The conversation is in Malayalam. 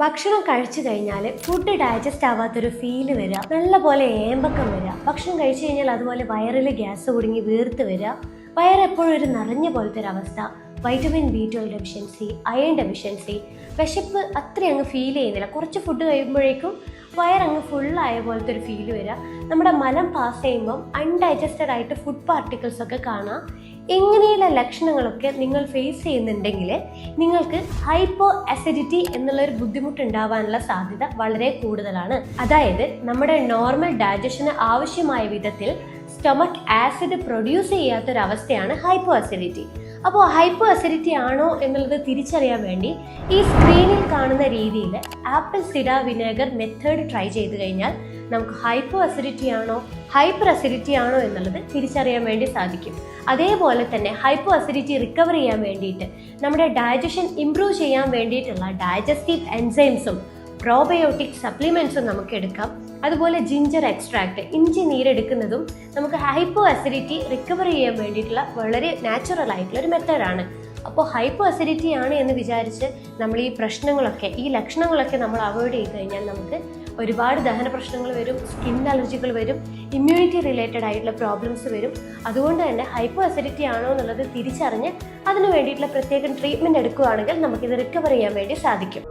ഭക്ഷണം കഴിച്ചു കഴിഞ്ഞാൽ ഫുഡ് ഡൈജസ്റ്റ് ആവാത്തൊരു ഫീൽ വരിക നല്ല പോലെ ഏമ്പക്കം വരിക ഭക്ഷണം കഴിച്ചു കഴിഞ്ഞാൽ അതുപോലെ വയറിൽ ഗ്യാസ് കുടുങ്ങി വീർത്ത് വരിക വയറെപ്പോഴും ഒരു നിറഞ്ഞ പോലത്തെ ഒരു അവസ്ഥ. Vitamin B twelve deficiency iron deficiency വിശപ്പ് അത്ര അങ്ങ് ഫീൽ ചെയ്യുന്നില്ല. കുറച്ച് ഫുഡ് കഴിയുമ്പോഴേക്കും വയറങ്ങ് ഫുള്ളായ പോലത്തെ ഒരു ഫീൽ വരിക നമ്മുടെ മലം പാസ് ചെയ്യുമ്പം അൺഡൈജസ്റ്റഡ് ആയിട്ട് ഫുഡ് പാർട്ടിക്കിൾസ് ഒക്കെ കാണാം. ഇങ്ങനെയുള്ള ലക്ഷണങ്ങളൊക്കെ നിങ്ങൾ ഫേസ് ചെയ്യുന്നുണ്ടെങ്കിൽ നിങ്ങൾക്ക് ഹൈപ്പോ അസിഡിറ്റി എന്നുള്ള ഒരു ബുദ്ധിമുട്ട് ഉണ്ടാവാനുള്ള സാധ്യത വളരെ കൂടുതലാണ്. അതായത് നമ്മുടെ നോർമൽ ഡൈജഷന് ആവശ്യമായ വിധത്തിൽ സ്റ്റൊമക് ആസിഡ് പ്രൊഡ്യൂസ് ചെയ്യാത്തൊരവസ്ഥയാണ് ഹൈപ്പോ അസിഡിറ്റി അപ്പോൾ ഹൈപ്പോ അസിഡിറ്റി ആണോ എന്നുള്ളത് തിരിച്ചറിയാൻ വേണ്ടി ഈ സ്ക്രീനിൽ കാണുന്ന രീതിയിൽ apple cider vinegar method try ചെയ്ത് കഴിഞ്ഞാൽ നമുക്ക് ഹൈപ്പോ അസിഡിറ്റി ആണോ ഹൈപ്പർ അസിഡിറ്റി ആണോ എന്നുള്ളത് തിരിച്ചറിയാൻ വേണ്ടി സാധിക്കും. അതേപോലെ തന്നെ ഹൈപ്പോ അസിഡിറ്റി റിക്കവർ ചെയ്യാൻ വേണ്ടിയിട്ട് നമ്മുടെ ഡയജഷൻ ഇംപ്രൂവ് ചെയ്യാൻ വേണ്ടിയിട്ടുള്ള ഡയജസ്റ്റീവ് എൻസൈംസും പ്രോബയോട്ടിക് സപ്ലിമെന്റ്സും നമുക്ക് എടുക്കാം. അതുപോലെ ജിഞ്ചർ എക്സ്ട്രാക്ട് ഇഞ്ചി നീരെടുക്കുന്നതും നമുക്ക് ഹൈപ്പോ അസിഡിറ്റി റിക്കവർ ചെയ്യാൻ വേണ്ടിയിട്ടുള്ള വളരെ നാച്ചുറൽ ആയിട്ടുള്ള ഒരു മെത്തേഡാണ് അപ്പോൾ ഹൈപ്പോ അസിഡിറ്റി ആണ് എന്ന് വിചാരിച്ച് നമ്മൾ ഈ പ്രശ്നങ്ങളൊക്കെ ഈ ലക്ഷണങ്ങളൊക്കെ നമ്മൾ അവോയ്ഡ് ചെയ്ത് കഴിഞ്ഞാൽ നമുക്ക് ഒരുപാട് ദഹന പ്രശ്നങ്ങൾ വരും സ്കിൻ അലർജികൾ വരും ഇമ്മ്യൂണിറ്റി റിലേറ്റഡ് ആയിട്ടുള്ള പ്രോബ്ലംസ് വരും. അതുകൊണ്ട് തന്നെ ഹൈപ്പോ അസിഡിറ്റി ആണോ എന്നുള്ളത് തിരിച്ചറിഞ്ഞ് അതിന് വേണ്ടിയിട്ടുള്ള പ്രത്യേകം ട്രീറ്റ്മെന്റ് എടുക്കുകയാണെങ്കിൽ നമുക്കിത് റിക്കവർ ചെയ്യാൻ വേണ്ടി സാധിക്കും.